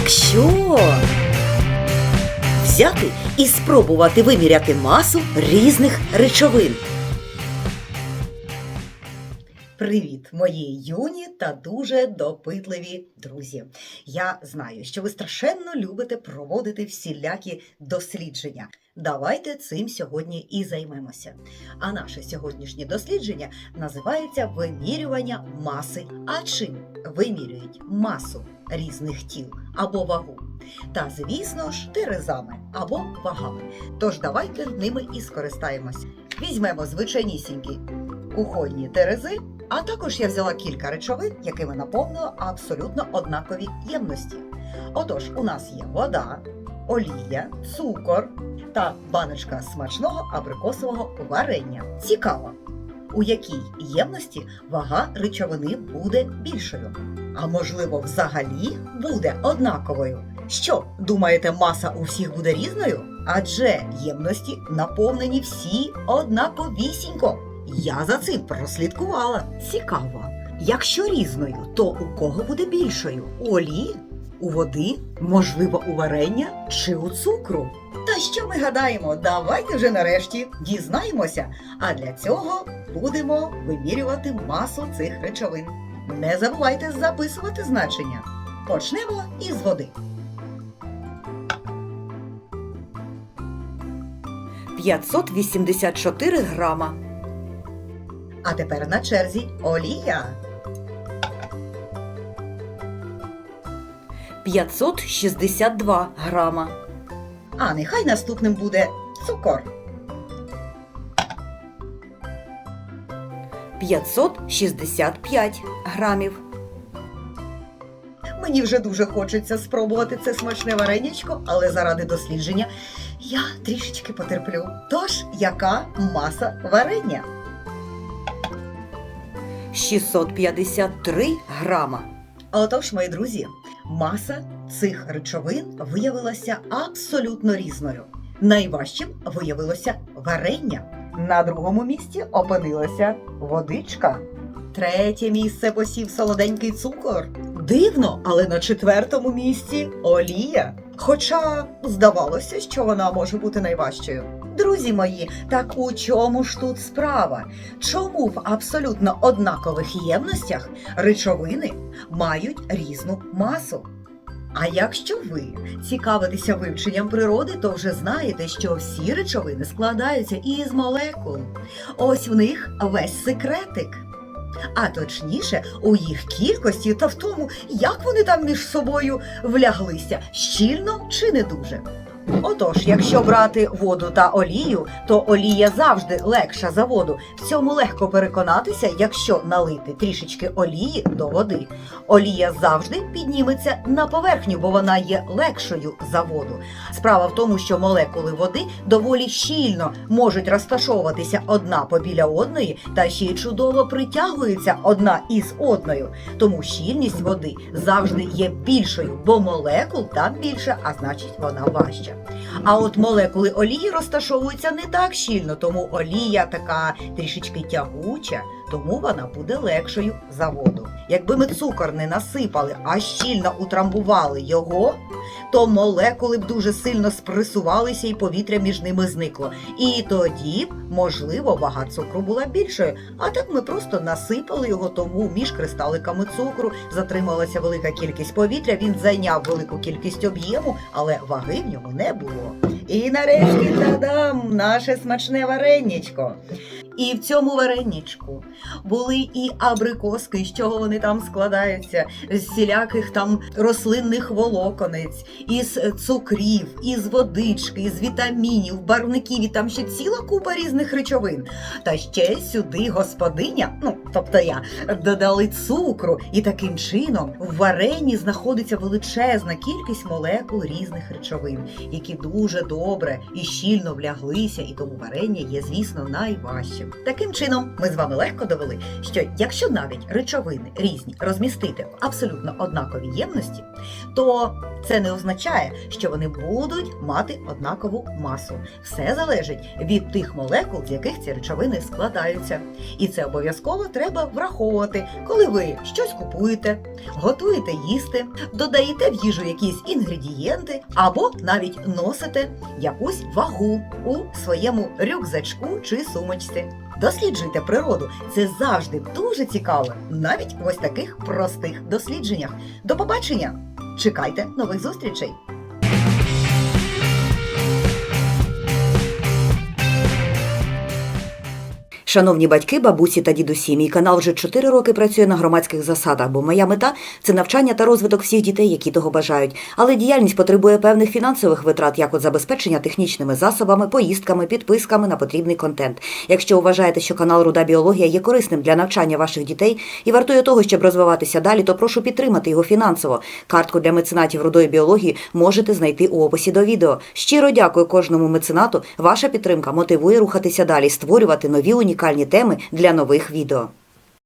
якщо взяти і спробувати виміряти масу різних речовин. Привіт, мої юні та дуже допитливі друзі. Я знаю, що ви страшенно любите проводити всілякі дослідження. Давайте цим сьогодні і займемося. А наше сьогоднішнє дослідження називається вимірювання маси. А чим вимірюють масу різних тіл або вагу? Та, звісно ж, терезами або вагами. Тож давайте ними і скористаємось. Візьмемо звичайнісінькі кухонні терези, а також я взяла кілька речовин, якими наповнила абсолютно однакові ємності. Отож, у нас є вода, олія, цукор та баночка смачного абрикосового варення. Цікаво, у якій ємності вага речовини буде більшою. А можливо, взагалі буде однаковою. Що, думаєте, маса у всіх буде різною? Адже ємності наповнені всі однаковісінько. Я за цим прослідкувала. Цікаво. Якщо різною, то у кого буде більшою? У олії? У води? Можливо, у варення чи у цукру? Та що ми гадаємо? Давайте вже нарешті дізнаємося. А для цього будемо вимірювати масу цих речовин. Не забувайте записувати значення. Почнемо із води. 584 грама. А тепер на черзі олія. 562 грама. А нехай наступним буде цукор. 565 грамів. Мені вже дуже хочеться спробувати це смачне варенячко, але заради дослідження я трішечки потерплю. Тож, яка маса варення? 653 грама. Отож, мої друзі, маса цих речовин виявилася абсолютно різною. Найважчим виявилося варення. На другому місці опинилася водичка. Третє місце посів солоденький цукор. Дивно, але на четвертому місці олія. Хоча здавалося, що вона може бути найважчою. Друзі мої, так у чому ж тут справа? Чому в абсолютно однакових ємностях речовини мають різну масу? А якщо ви цікавитеся вивченням природи, то вже знаєте, що всі речовини складаються із молекул. Ось в них весь секретик. А точніше, у їх кількості та в тому, як вони там між собою вляглися, щільно чи не дуже. Отож, якщо брати воду та олію, то олія завжди легша за воду. В цьому легко переконатися, якщо налити трішечки олії до води. Олія завжди підніметься на поверхню, бо вона є легшою за воду. Справа в тому, що молекули води доволі щільно можуть розташовуватися одна побіля одної та ще й чудово притягуються одна із одною. Тому щільність води завжди є більшою, бо молекул там більше, а значить вона важча. А от молекули олії розташовуються не так щільно, тому олія така трішечки тягуча, тому вона буде легшою за воду. Якби ми цукор не насипали, а щільно утрамбували його, то молекули б дуже сильно спресувалися і повітря між ними зникло. І тоді б, можливо, вага цукру була більшою. А так ми просто насипали його, тому між кристаликами цукру затрималася велика кількість повітря. Він зайняв велику кількість об'єму, але ваги в нього не було. І нарешті та-дам! Наше смачне вареннячко. І в цьому вареничку були і абрикоски, з чого вони там складаються, з всіляких там рослинних волоконець, із цукрів, із водички, із вітамінів, барвників і там ще ціла купа різних речовин. Та ще сюди господиня, ну тобто я, додали цукру, і таким чином в варенні знаходиться величезна кількість молекул різних речовин, які дуже добре і щільно вляглися, і тому варення є, звісно, найважчим. Таким чином, ми з вами легко довели, що якщо навіть речовини різні розмістити в абсолютно однаковій ємності, то це не означає, що вони будуть мати однакову масу. Все залежить від тих молекул, з яких ці речовини складаються. І це обов'язково треба враховувати, коли ви щось купуєте, готуєте їсти, додаєте в їжу якісь інгредієнти або навіть носите якусь вагу у своєму рюкзачку чи сумочці. Досліджуйте природу. Це завжди дуже цікаво, навіть в ось таких простих дослідженнях. До побачення! Чекайте нових зустрічей! Шановні батьки, бабусі та дідусі, мій канал вже 4 роки працює на громадських засадах, бо моя мета це навчання та розвиток всіх дітей, які того бажають. Але діяльність потребує певних фінансових витрат, як от забезпечення технічними засобами, поїздками, підписками на потрібний контент. Якщо вважаєте, що канал Руда Біологія є корисним для навчання ваших дітей і вартує того, щоб розвиватися далі, то прошу підтримати його фінансово. Картку для меценатів рудої біології можете знайти у описі до відео. Щиро дякую кожному меценату. Ваша підтримка мотивує рухатися далі, створювати нові унікальні теми для нових відео.